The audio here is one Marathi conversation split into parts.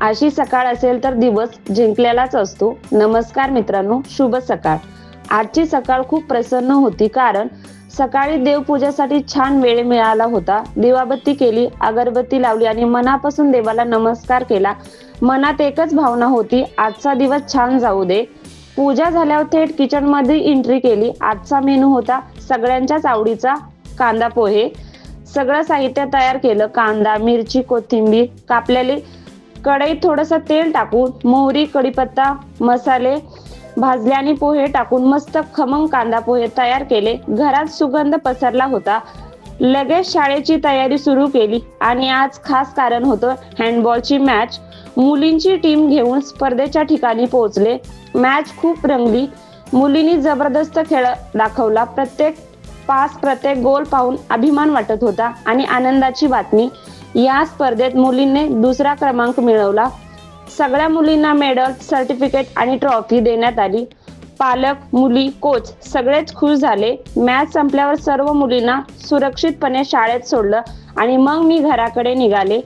अशी सकाळ असेल तर दिवस जिंकलेलाच असतो. नमस्कार मित्रांनो शुभ सकाळ. आजची सकाळ खूप प्रसन्न होती कारण सकाळी देवपूजेसाठी छान वेळ मिळाला होता. दिवाबत्ती केली अगरबत्ती लावली आणि मनापासून देवाला नमस्कार केला. मनात एकच भावना होती आजचा दिवस छान जाऊ दे. पूजा झाल्यावर थेट किचनमध्ये एंट्री केली. आजचा मेनू होता सगळ्यांच्याच आवडीचा कांदा पोहे. सगळं साहित्य तयार केलं. कांदा मिरची कोथिंबीर कापलेली कढईत थोडंसं तेल टाकून मोहरी कढीपत्ता मसाले भाजले आणि पोहे टाकून मस्त खमंग कांदा पोहे तयार केले. घरात सुगंध पसरला होता. लगेच शाळेची तयारी सुरू केली आणि आज खास कारण होतं हँडबॉलची मॅच मुलींची टीम घेऊन स्पर्धेच्या ठिकाणी पोहोचले. मॅच खूप रंगली. मुलींनी जबरदस्त खेळ दाखवला. प्रत्येक पास प्रत्येक गोल पाहून अभिमान वाटत होता आणि आनंदाची बातमी. या स्पर्धेत मुलींनी दुसरा क्रमांक मिळवला. सगळ्या मुलींना मेडल सर्टिफिकेट आणि ट्रॉफी देण्यात आली. पालक मुली कोच सगळेच खुश झाले. मॅच संपल्यावर सर्व मुलींना सुरक्षितपणे शाळेत सोडलं आणि मग मी घराकडे निघाले.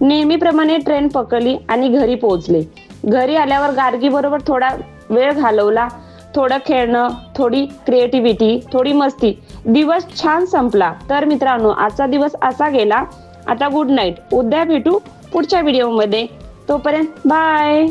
नेहमीप्रमाणे ट्रेन पकडली आणि घरी पोहोचले. घरी आल्यावर गार्गी बरोबर थोडा वेळ घालवला. थोडं खेळणं थोडी क्रिएटिव्हिटी थोडी मस्ती. दिवस छान संपला. तर मित्रांनो आजचा दिवस असा गेला आता गुड नाईट उद्या भेटू पुढच्या व्हिडिओमध्ये तोपर्यंत बाय